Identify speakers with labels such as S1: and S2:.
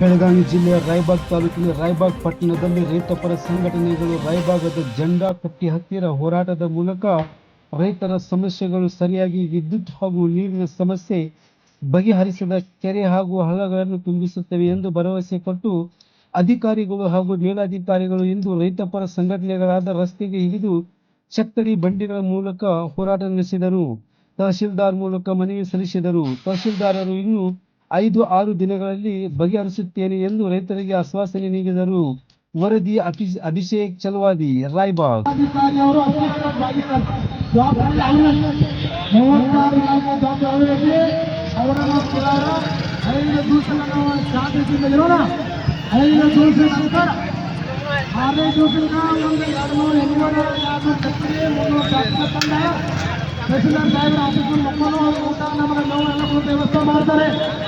S1: ಬೆಳಗಾವಿ ಜಿಲ್ಲೆಯ ರಾಯಬಾಗ್ ತಾಲೂಕಿನ ರಾಯಬಾಗ್ ಪಟ್ಟಣದಲ್ಲಿ ರೈತಪರ ಸಂಘಟನೆಗಳು ರಾಯಬಾಗದ ಜಂಡಾ ಕಟ್ಟಿ ಹತ್ತಿರ ಹೋರಾಟದ ಮೂಲಕ ರೈತರ ಸಮಸ್ಯೆಗಳು ಸರಿಯಾಗಿ ವಿದ್ಯುತ್ ಹಾಗೂ ನೀರಿನ ಸಮಸ್ಯೆ ಬಗೆಹರಿಸದ ಕೆರೆ ಹಾಗೂ ಹಳ್ಳಗಳನ್ನು ತುಂಬಿಸುತ್ತವೆ ಎಂದು ಭರವಸೆ ಕೊಟ್ಟು ಅಧಿಕಾರಿಗಳು ಹಾಗೂ ಮೇಲಾಧಿಕಾರಿಗಳು ಇಂದು ರೈತಪರ ಸಂಘಟನೆಗಳಾದ ರಸ್ತೆಗೆ ಹಿಡಿದು ಚಕ್ಕಡಿ ಬಂಡಿಗಳ ಮೂಲಕ ಹೋರಾಟ ನಡೆಸಿದರು. ತಹಶೀಲ್ದಾರ್ ಮೂಲಕ ಮನವಿ ಸಲ್ಲಿಸಿದರು. ತಹಶೀಲ್ದಾರರು ಇನ್ನು ಐದು ಆರು ದಿನಗಳಲ್ಲಿ ಬಗೆಹರಿಸುತ್ತೇನೆ ಎಂದು ರೈತರಿಗೆ ಆಶ್ವಾಸನೆ ನೀಡಿದರು. ವರದಿ ಅಭಿ- ಅಭಿಷೇಕ್ ಚಲವಾದಿ, ರಾಯ್ಬಾಗ್.
S2: ಆರನೇ ಸಾಹೇಬರ ಮಕ್ಕಳು ಊಟ ಎಲ್ಲ ಮಾಡ್ತಾರೆ